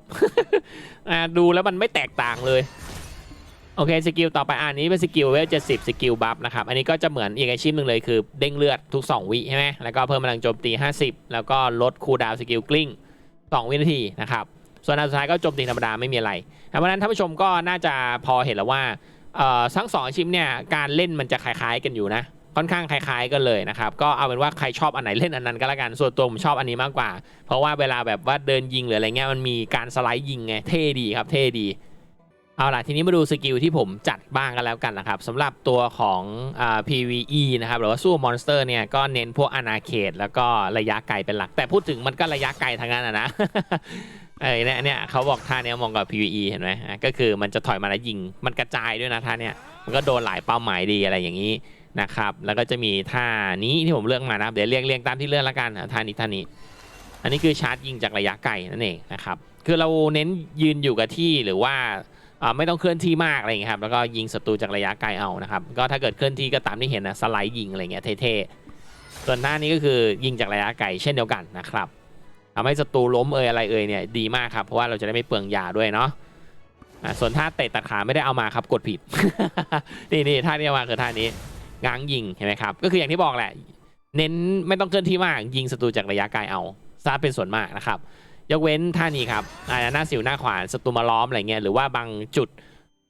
อ่าดูแล้วมันไม่แตกต่างเลยโอเคสกิลต่อไปอันนี้เป็นสกิลเวล70สกิลบัฟนะครับ อันนี้ก็จะเหมือนอีกอาชีพหนึ่งเลยคือเด้งเลือดทุก 2 วิใช่ไหมแล้วก็เพิ่มพลังโจมตี 50 แล้วก็ลดคูลดาวน์สกิลกลิ้ง 2 วินาทีนะครับ ส่วนอันสุดท้ายก็โจมตีธรรมดาไม่มีอะไรเพราะนั้นท่านผู้ชมก็น่าจะพอเห็นแล้วว่าทั้งสองอาชีพเนี่ยการเล่นมันจะคล้ายๆกันอยู่นะค่อนข้างคล้ายๆกันเลยนะครับก็เอาเป็นว่าใครชอบอันไหนเล่นอันนั้นก็แล้วกันส่วนตัวผมชอบอันนี้มากกว่า เพราะว่าเวลาแบบว่าเดินยิงหรืออะไรเงี้ยมันมีการสไลด์ยิงไงเท่ดีครับเท่ดี เอาล่ะทีนี้มาดูสกิลที่ผมจัดบ้างกันแล้วกันนะครับสำหรับตัวของอ PVE นะครับหรือว่าสู้มอนสเตอร์เนี่ยก็เน้นพวกอาณาเขตแล้วก็ระยะไกลเป็นหลัก แต่พูดถึงมันก็ระยะไกลทางนั้นนะเออเนี่ยเนี่ยเขาบอกท่าเนี้ยมองกับ PVE เห็นไหมก็คือมันจะถอยมาแล้วยิง มันกระจายด้วยนะท่าเนี้ยมันก็โดนหลายเป้าหมายดีอะไรอย่างนี้นะครับแล้วก็จะมีท่านี้ที่ผมเลือกมานะครับเดี๋ยวเรียงเรียงตามที่เลือกแล้วกันท่านี้ท่านี้ อันนี้คือชาร์จยิงจากระยะไกลนั่นเองนะครับคือเราเน้นยืนอยู่กับที่หรือว่า ไม่ต้องเคลื่อนที่มากอะไรอย่างเงี้ยครับแล้วก็ยิงศัตรูจากระยะไกลเอานะครับก็ถ้าเกิดเคลื่อนที่ก็ตามที่เห็นนะสไลด์ยิงอะไรเงี้ยเท่ๆส่วนท่านี้ก็คือยิงจากระยะไกลเช่นเดียวกันนะครับทำให้ศัตรูล้มเอยอะไรเอยเนี่ยดีมากครับเพราะว่าเราจะได้ไม่เปลืองยาด้วยเนาะอะส่วนท่าเตะตัดขาไม่ได้เอามาครับกดผิดนี่นี่ท่าที่เอามาคือท่านี้ง้างยิงเห็นไหมครับก็คืออย่างที่บอกแหละ เน้นไม่ต้องเคลื่อนที่มากยิงศัตรูจากระยะไกลเอาซะเป็นส่วนมากนะครับ ยกเว้นท่านี้ครับอ่าหน้าสิวหน้าขวานศัตรูมาล้อมอะไรเงี้ยหรือว่าบางจุด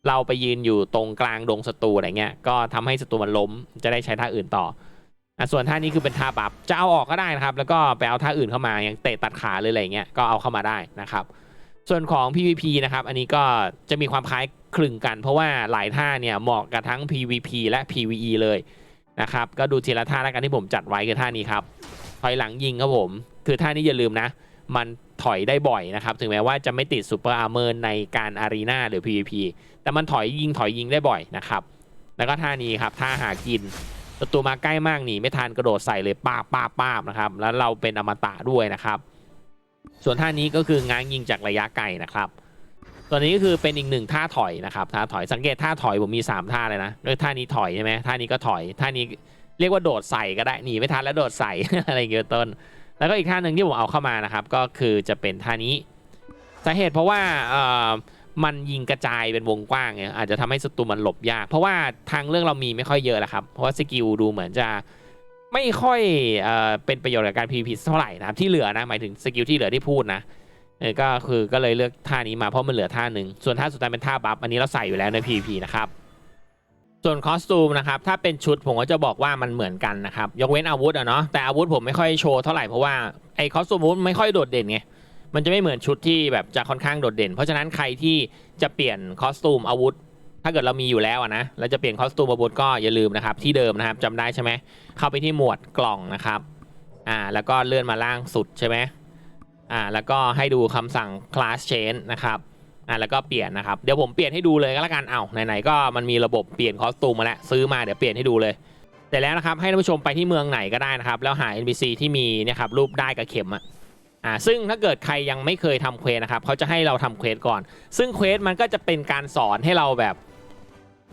เราไปยืนอยู่ตรงกลางดงศัตรูอะไรเงี้ยก็ทำให้ศัตรูมันล้มจะได้ใช้ท่าอื่นต่ออะส่วนท่านี้คือเป็นท่าบัฟจะเอาออกก็ได้นะครับ แล้วก็ไปเอาท่าอื่นเข้ามาอย่างเตะตัดขาเลยอะไรเงี้ยก็เอาเข้ามาได้นะครับ ส่วนของ PVP นะครับ อันนี้ก็จะมีความคล้ายคลึงกัน เพราะว่าหลายท่าเนี่ยเหมาะกับทั้ง PVP และ PVE เลยนะครับก็ดูทีละท่าแล้วกันที่ผมจัดไว้คือท่านี้ครับถอยหลังยิงครับผม คือท่านี้อย่าลืมนะ มัน ถอยได้บ่อยนะครับ ถึงแม้ว่าจะไม่ติดซูเปอร์อาร์เมอร์ในการอารีนาหรือ PVP แต่มันถอยยิงถอยยิงได้บ่อยนะครับ แล้วก็ท่านี้ครับท่าหากินศัตรูมาใกล้มากหนีไม่ทันกระโดดใส่เลยป้าป้าป้าบนะครับ แล้วเราเป็นอมตะด้วยนะครับ ส่วนท่านี้ก็คือง้างยิงจากระยะไกลนะครับ ตัวนี้ก็คือเป็นอีกหนึ่งท่าถอยนะครับท่าถอยสังเกตท่าถอยผมมี 3 ท่าเลยนะเออท่านี้ถอยใช่ไหมท่านี้ก็ถอยท่านี้เรียกว่าโดดใส่ก็ได้หนีไม่ทันแล้วโดดใส่อะไรเงี้ยต้น แล้วก็อีกท่าหนึ่งที่ผมเอาเข้ามานะครับ ก็คือจะเป็นท่านี้สาเหตุเพราะว่าเอ่อมันยิงกระจายเป็นวงกว้างเนี่ยอาจจะทำให้ศัตรูมันหลบยาก เพราะว่าทางเรื่องเรามีไม่ค่อยเยอะแหละครับ เพราะว่าสกิลดูเหมือนจะไม่ค่อยเอ่อเป็นประโยชน์กับการ PVP เท่าไหร่นะครับที่เหลือนะหมายถึงสกิลที่เหลือที่พูดนะเออก็คือก็เลยเลือกท่านี้มาเพราะมันเหลือท่าหนึ่งส่วนท่าสุดท้ายเป็นท่าบัฟอันนี้เราใส่อยู่แล้วใน PVP นะครับ ส่วนคอสตูมนะครับถ้าเป็นชุดผมก็จะบอกว่ามันเหมือนกันนะครับ ยกเว้นอาวุธอะเนาะแต่อาวุธผมไม่ค่อยโชว์เท่าไหร่เพราะว่าไอ้คอสตูมอาวุธไม่ค่อยโดดเด่นไงมันจะไม่เหมือนชุดที่แบบจะค่อนข้างโดดเด่น เพราะฉะนั้นใครที่จะเปลี่ยนคอสตูมอาวุธ ถ้าเกิดเรามีอยู่แล้วอะนะเราจะเปลี่ยนคอสตูมอาวุธก็อย่าลืมนะครับที่เดิมนะครับจำได้ใช่ไหมเข้าไปที่หมวดกล่องนะครับอ่าแล้วก็เลื่อนมาล่างสุดใช่ไหมอ่าแล้วก็ให้ดูคำสั่ง class change นะครับ อะแล้วก็เปลี่ยนนะครับเดี๋ยวผมเปลี่ยนให้ดูเลยก็แล้วกันเอาไหนๆก็มันมีระบบเปลี่ยนคอสตูมมาแล้วซื้อมาเดี๋ยวเปลี่ยนให้ดูเลยแต่แล้วนะครับให้ท่านผู้ชมไปที่เมืองไหนก็ได้นะครับแล้วหา NPC ที่มีเนี่ยครับรูปได้กับเข็มอะอ่าซึ่งถ้าเกิดใครยังไม่เคยทำเควสนะครับเขาจะให้เราทำเควสก่อน ซึ่งเควสมันก็จะเป็นการสอนให้เราแบบ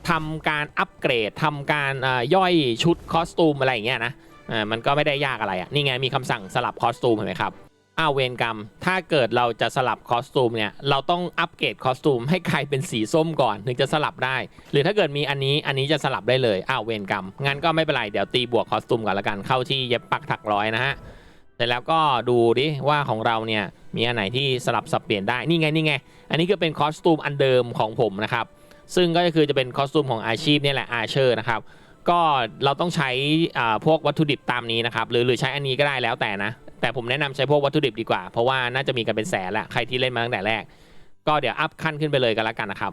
ทำการอัปเกรดทำการอ่าย่อยชุดคอสตูมอะไรอย่างเงี้ยนะอ่ามันก็ไม่ได้ยากอะไรอะนี่ไงมีคำสั่งสลับคอสตูมเห็นไหมครับ อ้าวเวรกรรม ถ้าเกิดเราจะสลับคอสตูมเนี่ย เราต้องอัปเกรดคอสตูมให้กลายเป็นสีส้มก่อน ถึงจะสลับได้ หรือถ้าเกิดมีอันนี้ อันนี้จะสลับได้เลย อ้าวเวรกรรม งั้นก็ไม่เป็นไร เดี๋ยวตีบวกคอสตูมก่อนละกัน เข้าที่เย็บปักถักร้อยนะฮะเสร็จแล้วก็ดูดิว่าของเราเนี่ยมีอันไหนที่สลับสับเปลี่ยนได้ นี่ไงนี่ไง อันนี้ก็เป็นคอสตูมอันเดิมของผมนะครับ ซึ่งก็คือจะเป็นคอสตูมของอาชีพเนี่ยแหละอาเชอร์นะครับ ก็เราต้องใช้อ่าพวกวัตถุดิบตามนี้นะครับ หรือหรือใช้อันนี้ก็ได้แล้วแต่นะ แต่ผมแนะนำใช้พวกวัตถุดิบดีกว่า เพราะว่าน่าจะมีกันเป็นแสนละใครที่เล่นมาตั้งแต่แรก ก็เดี๋ยวอัพขั้นขึ้นไปเลยกันละกันนะครับ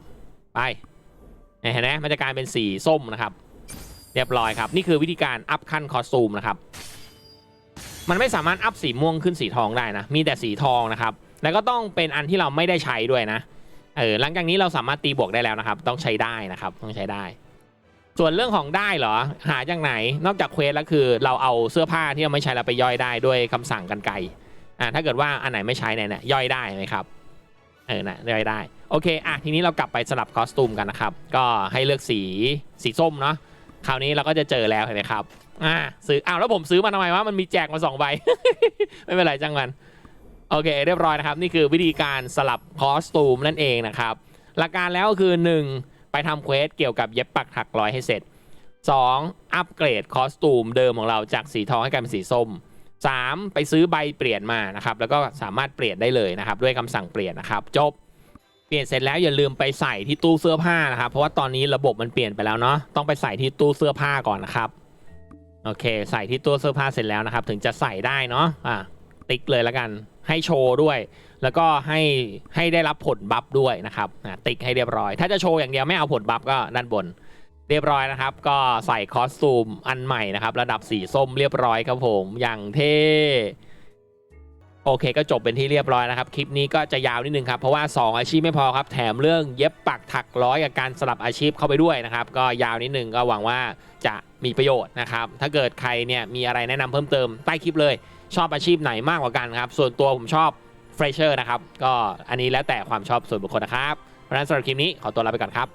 ไปเนี่ยเห็นไหมมันจะกลายเป็นสีส้มนะครับ เรียบร้อยครับ นี่คือวิธีการอัพขั้นคอสตูมนะครับ มันไม่สามารถอัพสีม่วงขึ้นสีทองได้นะ มีแต่สีทองนะครับ แล้วก็ต้องเป็นอันที่เราไม่ได้ใช้ด้วยนะ เออ หลังจากนี้เราสามารถตีบวกได้แล้วนะครับ ต้องใช้ได้นะครับ ต้องใช้ได้ ส่วนเรื่องของได้เหรอ หาจากไหน นอกจากเควสแล้วคือ เราเอาเสื้อผ้าที่เราไม่ใช้แล้วไปย่อยได้ด้วยคำสั่งกันไกอ่าถ้าเกิดว่าอันไหนไม่ใช้เนี่ยเนี่ยย่อยได้ไหมครับเออนะย่อยได้โอเคอะทีนี้เรากลับไปสลับคอสตูมกันนะครับ ก็ให้เลือกสีสีส้มเนาะคราวนี้เราก็จะเจอแล้วเห็นไหมครับอ่าซื้ออ้าวแล้วผมซื้อมาทำไมวะมันมีแจกมาสองใบ ไม่เป็นไรจังมันโอเคเรียบร้อยนะครับ นี่คือวิธีการสลับคอสตูมนั่นเองนะครับ หลักการแล้วก็คือ 1. ไปทำเควสเกี่ยวกับเย็บปักถักร้อยให้เสร็จ 2. อัปเกรดคอสตูมเดิมของเราจากสีทองให้กลายเป็นสีส้ม 3. ไปซื้อใบเปลี่ยนมานะครับแล้วก็สามารถเปลี่ยนได้เลยนะครับด้วยคำสั่งเปลี่ยนนะครับ จบ เปลี่ยนเสร็จแล้วอย่าลืมไปใส่ที่ตู้เสื้อผ้านะครับ เพราะว่าตอนนี้ระบบมันเปลี่ยนไปแล้วเนาะต้องไปใส่ที่ตู้เสื้อผ้าก่อนนะครับโอเค ใส่ที่ตู้เสื้อผ้าเสร็จแล้วนะครับ ถึงจะใส่ได้เนาะอะติ๊กเลยแล้วกัน ให้โชว์ด้วย แล้วก็ให้ให้ได้รับผลบัฟด้วยนะครับติ๊กให้เรียบร้อย ถ้าจะโชว์อย่างเดียวไม่เอาผลบัฟก็ด้านบน เรียบร้อยนะครับ ก็ใส่คอสตูมอันใหม่นะครับ ระดับสีส้มเรียบร้อยครับผมอย่างเท่โอเคก็จบเป็นที่เรียบร้อยนะครับ คลิปนี้ก็จะยาวนิดนึงครับ เพราะว่า 2 อาชีพไม่พอครับ แถมเรื่องเย็บปักถักร้อยกับการสลับอาชีพเข้าไปด้วยนะครับ ก็ยาวนิดนึงก็หวังว่าจะมีประโยชน์นะครับ ถ้าเกิดใครเนี่ยมีอะไรแนะนำเพิ่มเติมใต้คลิปเลย ชอบอาชีพไหนมากกว่ากันครับ ส่วนตัวผมชอบเฟรชเชอร์นะครับ ก็อันนี้แล้วแต่ความชอบส่วนบุคคลนะครับ เพราะฉะนั้นสำหรับคลิปนี้ขอตัวลาไปก่อนครับ